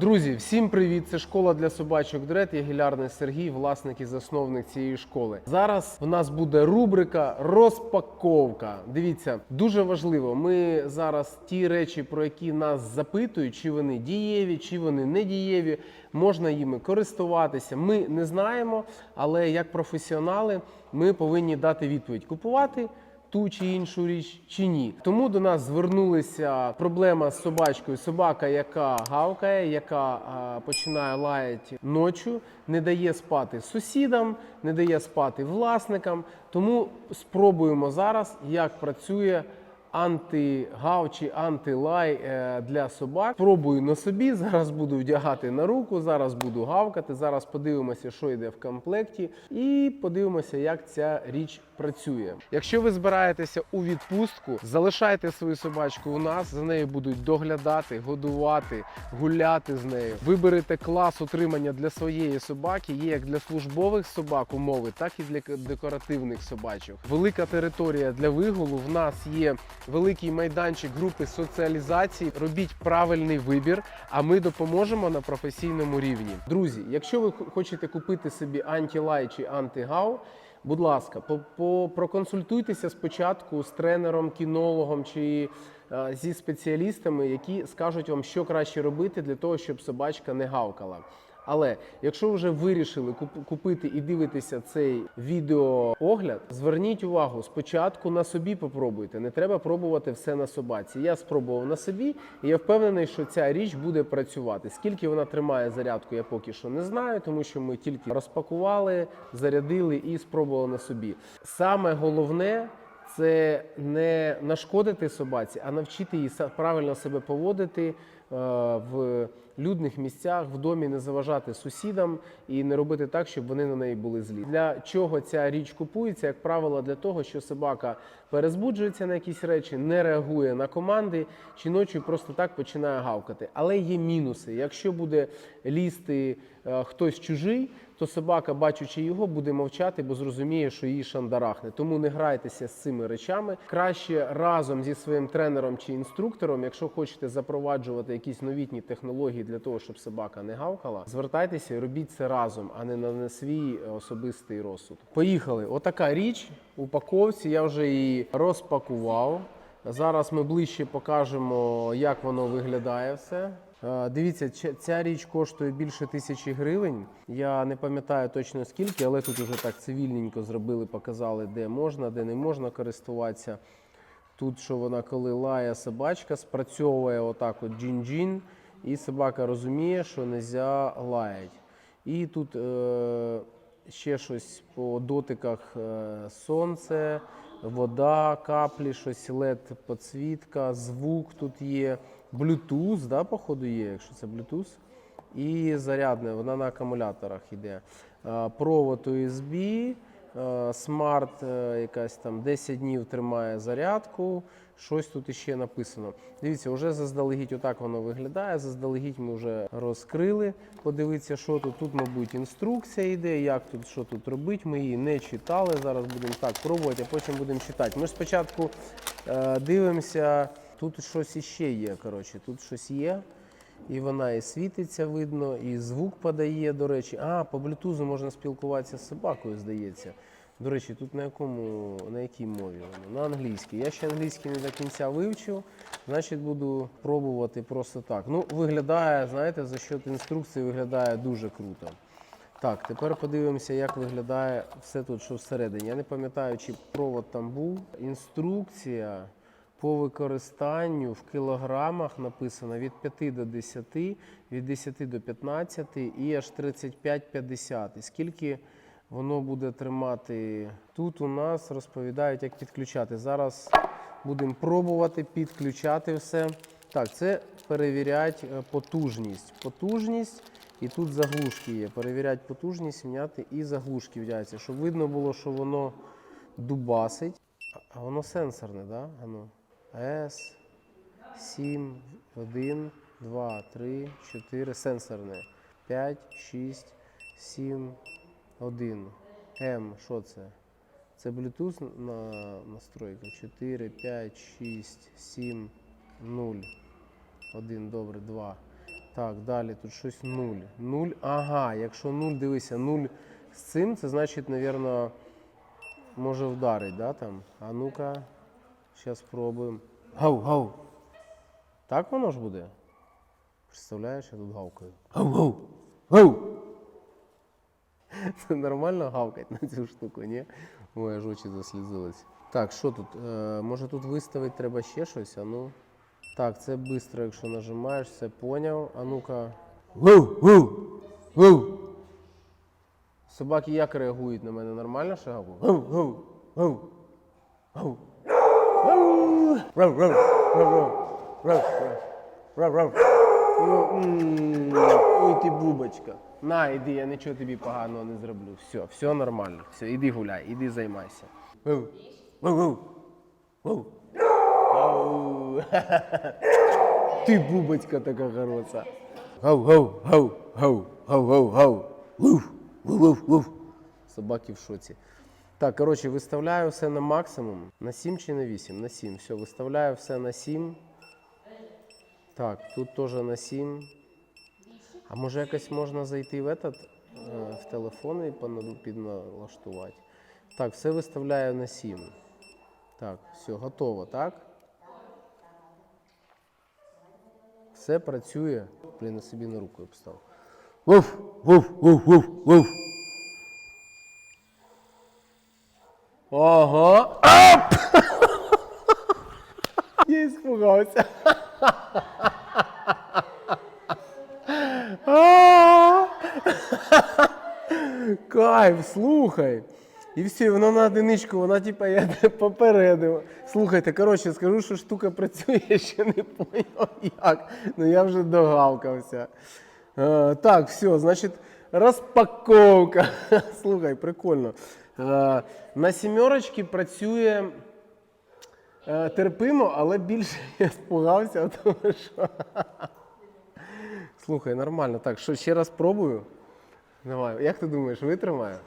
Друзі, всім привіт! Це школа для собачок Дред. Я гілярний Сергій, власник і засновник цієї школи. Зараз в нас буде рубрика розпаковка. Дивіться, дуже важливо. Ми зараз ті речі, про які нас запитують, чи вони дієві, чи вони не дієві, можна їми користуватися. Ми не знаємо, але як професіонали ми повинні дати відповідь: купувати ту чи іншу річ чи ні. Тому до нас звернулися проблема з собачкою. Собака, яка гавкає, яка а, починає лаяти ночі, не дає спати сусідам, не дає спати власникам. Тому спробуємо зараз, як працює. Антигав чи антилай е, для собак. Пробую на собі. Зараз буду вдягати на руку, зараз буду гавкати. Зараз подивимося, що йде в комплекті, і подивимося, як ця річ працює. Якщо ви збираєтеся у відпустку, залишайте свою собачку у нас. За нею будуть доглядати, годувати, гуляти з нею. Виберете клас утримання для своєї собаки. Є як для службових собак умови, так і для декоративних собачок. Велика територія для вигулу. В нас є великий майданчик групи соціалізації. Робіть правильний вибір, а ми допоможемо на професійному рівні. Друзі, якщо ви хочете купити собі антилай чи антигау, будь ласка, по проконсультуйтеся спочатку з тренером, кінологом чи е, зі спеціалістами, які скажуть вам, що краще робити для того, щоб собачка не гавкала. Але якщо вже вирішили купити і дивитися цей відеоогляд, зверніть увагу спочатку на собі попробуйте. Не треба пробувати все на собаці. Я спробував на собі, і я впевнений, що ця річ буде працювати. Скільки вона тримає зарядку, я поки що не знаю, тому що ми тільки розпакували, зарядили і спробували на собі. Саме головне. Це не нашкодити собаці, а навчити її правильно себе поводити е, в людних місцях, в домі, не заважати сусідам і не робити так, щоб вони на неї були злі. Для чого ця річ купується? Як правило, для того, що собака перезбуджується на якісь речі, не реагує на команди, чи ночі просто так починає гавкати. Але є мінуси. Якщо буде лізти е, хтось чужий, то собака, бачучи його, буде мовчати, бо зрозуміє, що її шандарахне. Тому не грайтеся з цими речами. Краще разом зі своїм тренером чи інструктором, якщо хочете запроваджувати якісь новітні технології для того, щоб собака не гавкала, звертайтеся і робіть це разом, а не на свій особистий розсуд. Поїхали. Отака річ упаковці. Я вже її розпакував. Зараз ми ближче покажемо, як воно виглядає все. Е, Дивіться, ця- річ коштує більше тисячі гривень. Я не пам'ятаю точно скільки, але тут вже так цивільненько зробили, показали, де можна, де не можна користуватися. Тут, що вона коли лає собачка, спрацьовує отак от джін-джін, і собака розуміє, що не можна лаять. І тут е, ще щось по дотиках е, сонце, вода, каплі, щось LED подсвітка, звук тут є, Bluetooth, да, походу є, якщо це Bluetooth. І зарядне, вона на акумуляторах йде. Е, Провод USB, смарт е, якась там 10 днів тримає зарядку. Щось тут іще написано. Дивіться, вже заздалегідь отак воно виглядає. Заздалегідь ми вже розкрили. Подивіться, що тут. Тут, мабуть, інструкція йде, як тут, що тут робити. Ми її не читали. Зараз будемо так пробувати, а потім будемо читати. Ми спочатку е, дивимося, тут щось іще є. Коротше, тут щось є. І вона і світиться, видно, і звук подає, до речі. А, по блютузу можна спілкуватися з собакою, здається. До речі, тут на якому на якій мові? На англійській. Я ще англійський не до кінця вивчив, значить буду пробувати просто так. Ну, виглядає, знаєте, за счет інструкції виглядає дуже круто. Так, тепер подивимося, як виглядає все тут, що всередині. Я не пам'ятаю, чи провод там був. Інструкція по використанню в кілограмах написано від 5 до 10, від 10 до 15 і аж 35-50. І скільки воно буде тримати тут у нас розповідають, як підключати. Зараз будемо пробувати підключати все. Так, це перевірять е, потужність. Потужність і тут заглушки є. Перевірять потужність, міняти і заглушки вдяться, щоб видно було, що воно дубасить. А воно сенсорне? Да? С, 7, 1, 2, 3, 4, сенсорне. 5, 6, 7, 1. М, що це? Це Bluetooth на настройка. 4, 5, 6, 7, 0. 1, добре, 2. Так, далі тут щось нуль. Нуль. Ага, якщо нуль, дивися, нуль з цим, це значить, напевно, може вдарить, да, там? А ну-ка, зараз спробуємо. Гав, гав. Так воно ж буде? Представляєш, я тут гавкаю. Гав, гав, гав. Це нормально гавкать на цю штуку, ні? Ой, аж очі заслізились. Так, що тут? Е, може тут виставити треба ще щось? А ну. Так, це швидко, якщо нажимаєш, все поняв. А ну-ка. Собаки як реагують на мене? Нормально ще гавку? Ой, ти бубочка. На, іди, я нічого тобі поганого не зроблю. Все, все нормально. Все, іди гуляй, іди займайся. Ти бубочка така хороша. Гау, гау, гау, гау, гау, гау, гау. Собаки в шоці. Так, коротше, виставляю все на максимум. На 7 чи на 8? На 7. Все, виставляю все на 7. Так, тут теж на 7. А може якось можна зайти в этот, е, в телефон і підналаштувати? Так, все виставляю на 7. Так, все, готово, так? Все працює. Блін, на собі на руку я постав. Вуф, вуф, вуф, вуф, вуф. Ага. Ап! Я испугався. Кайф, слухай. І все, воно на одиничку, вона типа я тебе попередила. Слухайте, коротше, скажу, що штука працює, я ще не поняв як. Ну я вже догавкався. Е, так, все, значить, розпаковка. Слухай, прикольно. Е, на сімерочці працює е, терпимо, але більше я спугався, тому що. Слухай, нормально. Так, що ще раз пробую. Давай, як ти думаєш, витримає?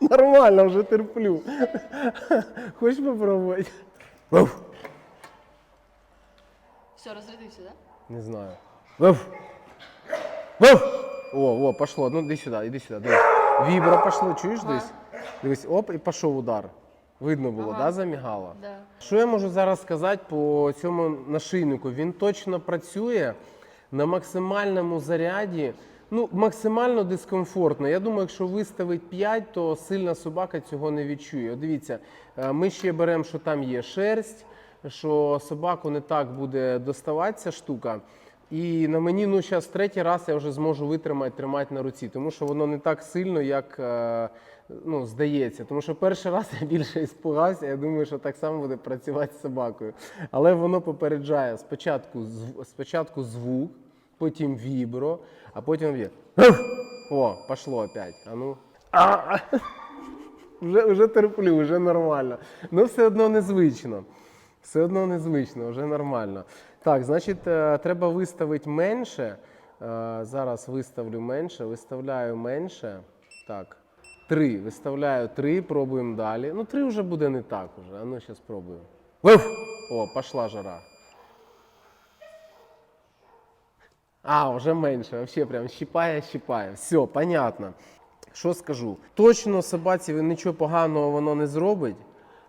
Нормально, вже терплю. Хочеш попробувати? Вов! Все, розрядився, так? Да? Не знаю. Вов! Вов! О, о, пошло. Ну, іди сюди, іди сюди. Дивись. Вібро пошло, чуєш десь? Дивись, оп, і пішов удар. Видно було, Ага. да, замігало? Да. Що я можу зараз сказати по цьому нашийнику? Він точно працює на максимальному заряді. Ну, максимально дискомфортно. Я думаю, якщо виставить 5, то сильна собака цього не відчує. От дивіться, е, ми ще беремо, що там є шерсть, що собаку не так буде доставатися штука. І на мені, ну, зараз третій раз я вже зможу витримати, тримати на руці, тому що воно не так сильно, як е, ну, здається. Тому що перший раз я більше іспугався, я думаю, що так само буде працювати з собакою. Але воно попереджає спочатку, спочатку звук, потім вібро, а потім є. О, пошло опять. А ну. Вже, вже терплю, вже нормально. Ну, все одно незвично. Все одно незвично, вже нормально. Так, значить, е, треба виставити менше. Е, Зараз виставлю менше, виставляю менше. Так. Три. Виставляю три, пробуємо далі. Ну, три вже буде не так уже. А ну, зараз спробуємо. О, пішла жара. А, вже менше, вообще прям щипає, щипає. Все, понятно. Що скажу? Точно собаці нічого поганого воно не зробить,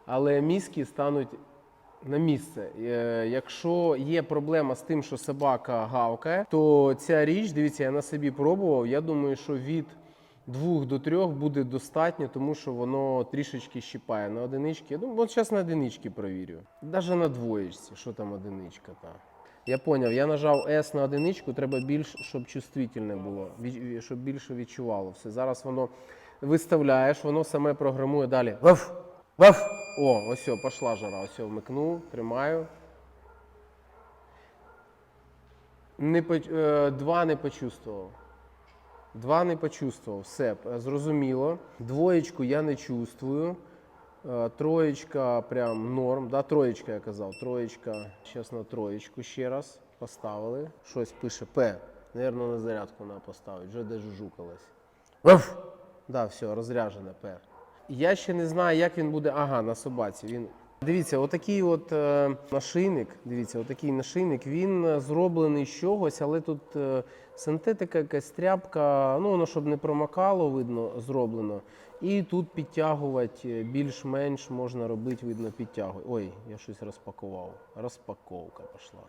але мізки стануть на місце. Е, Якщо є проблема з тим, що собака гавкає, то ця річ, дивіться, я на собі пробував. Я думаю, що від двох до трьох буде достатньо, тому що воно трішечки щипає на одинички. Ну, от зараз на одинички провірю. Навіть на двоєчці, що там одиничка та. Я поняв, я нажав S на одиничку, треба більш, щоб чувствительне було, щоб більше відчувало все. Зараз воно виставляєш, воно саме програмує далі. Ваф! Ваф! О, ось, о, пішла жара. Ось о, вмикнув, тримаю. Не, е, два не почувствував. Два не почувствував. Все, зрозуміло. Двоєчку я не чувствую. Е, Троєчка прям норм. Да, троєчка я казав. Троєчка. Зараз на троєчку ще раз поставили. Щось пише П. Наверно, на зарядку треба поставити. Вже де. Ваф! Да, все, розряджене П. Я ще не знаю, як він буде. Ага, на собаці. Він дивіться, отакий от е, нашийник. Дивіться, отакий нашийник. Він е, зроблений з чогось, але тут е, синтетика, якась тряпка. Ну воно щоб не промокало, видно, зроблено. І тут підтягувати е, більш-менш можна робити, видно, підтягує. Ой, я щось розпакував. Розпаковка пішла.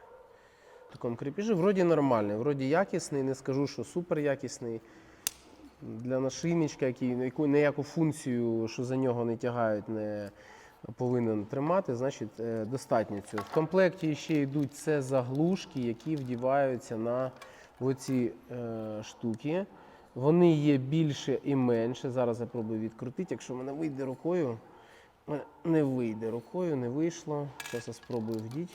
В такому крепежі. Вроді нормальний, вроді якісний, не скажу, що супер якісний. Для нашийничка, який яку ніяку функцію, що за нього не тягають, не повинен тримати, значить е, достатньо цього. В комплекті ще йдуть це заглушки, які вдіваються на оці е, штуки. Вони є більше і менше. Зараз я пробую відкрутити. Якщо мене вийде рукою, не вийде рукою, не вийшло. Зараз я спробую вдіти.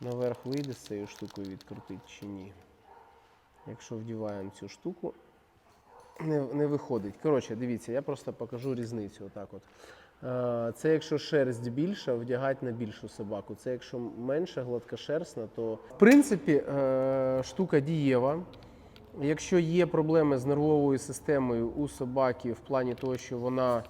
Наверх вийде з цією штукою відкрутити чи ні. Якщо вдіваємо цю штуку, не, не виходить. Коротше, дивіться, я просто покажу різницю. Отак от. Е, Це якщо шерсть більша, вдягати на більшу собаку. Це якщо менша, гладкошерстна, то в принципі е, штука дієва. Якщо є проблеми з нервовою системою у собаки в плані того, що вона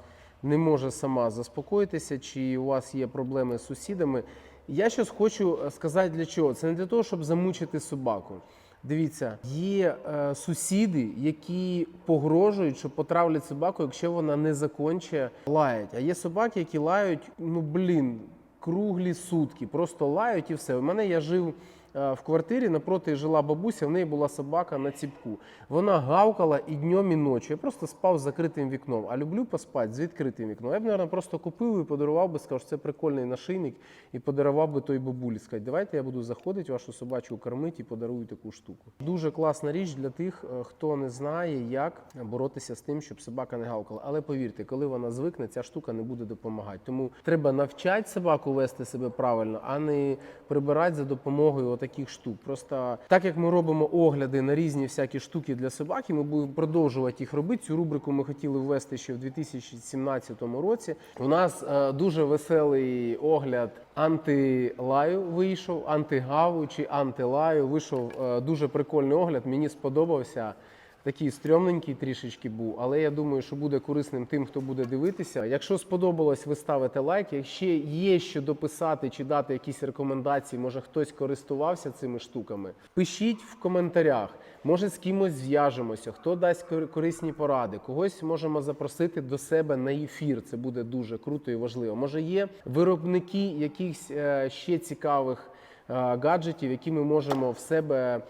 не може сама заспокоїтися, чи у вас є проблеми з сусідами, я щось хочу сказати для чого. Це не для того, щоб замучити собаку. Дивіться, є е, сусіди, які погрожують, що потравлять собаку, якщо вона не законче лаять. А є собаки, які лають, ну блін, круглі сутки, просто лають і все. У мене я жив в квартирі, напроти жила бабуся, в неї була собака на ціпку. Вона гавкала і днем, і ночі. Я просто спав з закритим вікном. А люблю поспати з відкритим вікном. Я б, мабуть, просто купив і подарував би, сказав, що це прикольний нашийник, і подарував би той бабулі. Сказати, давайте я буду заходити вашу собачку кормити і подарую таку штуку. Дуже класна річ для тих, е, хто не знає, як боротися з тим, щоб собака не гавкала. Але повірте, коли вона звикне, ця штука не буде допомагати. Тому треба навчати собаку вести себе правильно, а не прибирати за допомогою отаких штук. Просто так як ми робимо огляди на різні всякі штуки для собаки, ми будемо продовжувати їх робити. Цю рубрику ми хотіли ввести ще в 2017 році. У нас е, дуже веселий огляд антилаю вийшов, антигаву чи антилаю. Вийшов е, дуже прикольний огляд. Мені сподобався. Такий стрьомненький трішечки був, але я думаю, що буде корисним тим, хто буде дивитися. Якщо сподобалось, ви ставите лайк. Якщо є що дописати чи дати якісь рекомендації, може хтось користувався цими штуками, пишіть в коментарях. Може з кимось зв'яжемося, хто дасть корисні поради, когось можемо запросити до себе на ефір. Це буде дуже круто і важливо. Може, є виробники якихось е, ще цікавих е, гаджетів, які ми можемо в себе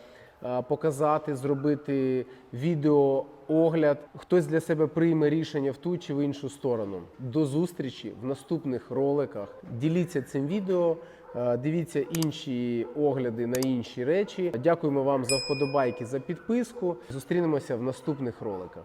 показати, зробити відео, огляд. Хтось для себе прийме рішення в ту чи в іншу сторону. До зустрічі в наступних роликах. Діліться цим відео. е, Дивіться інші огляди на інші речі. Дякуємо вам за вподобайки, за підписку. Зустрінемося в наступних роликах.